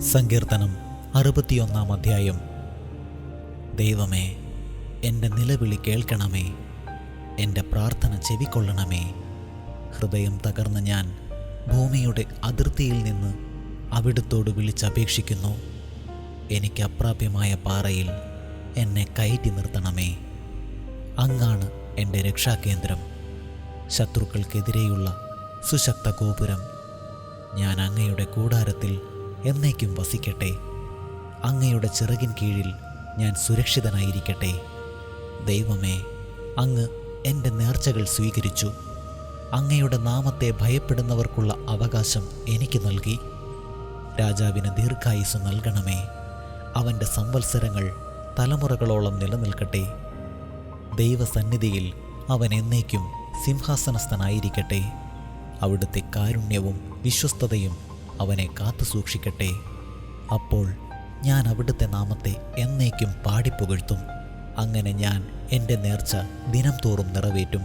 സങ്കീർത്തനം അറുപത്തിയൊന്നാം അധ്യായം. ദൈവമേ എന്റെ നിലവിളി കേൾക്കണമേ എന്റെ പ്രാർത്ഥന ചെവിക്കൊള്ളണമേ. ഹൃദയം തകർന്ന ഞാൻ ഭൂമിയുടെ അതിർത്തിയിൽ നിന്ന് അവിടുത്തോട് വിളിച്ചപേക്ഷിക്കുന്നു. എനിക്ക് അപ്രാപ്യമായ പാറയിൽ എന്നെ കയറ്റി നിർത്തണമേ. അങ്ങാണ് എന്റെ രക്ഷാകേന്ദ്രം. ശത്രുക്കൾക്കെതിരെയുള്ള സുശക്ത ഗോപുരം ഞാൻ അങ്ങയുടെ കൂടാരത്തിൽ എന്നേക്കും വസിക്കട്ടെ. അങ്ങയുടെ ചിറകിൻ കീഴിൽ ഞാൻ സുരക്ഷിതനായിരിക്കട്ടെ. ദൈവമേ അങ്ങ് എന്റെ നേർച്ചകൾ സ്വീകരിച്ചു. അങ്ങയുടെ നാമത്തെ ഭയപ്പെടുന്നവർക്കുള്ള അവകാശം എനിക്ക് നൽകി. രാജാവിന് ദീർഘായുസ് നൽകണമേ. അവന്റെ സംവത്സരങ്ങൾ തലമുറകളോളം നിലനിൽക്കട്ടെ. ദൈവസന്നിധിയിൽ അവൻ എന്നേക്കും സിംഹാസനസ്ഥനായിരിക്കട്ടെ. അവിടുത്തെ കാരുണ്യവും വിശ്വസ്തതയും അവനെ കാത്തു സൂക്ഷിക്കട്ടെ. അപ്പോൾ ഞാൻ അവിടുത്തെ നാമത്തെ എന്നേക്കും പാടിപ്പുകഴ്ത്തും. അങ്ങനെ ഞാൻ എന്റെ നേർച്ച ദിനം തോറും നിറവേറ്റും.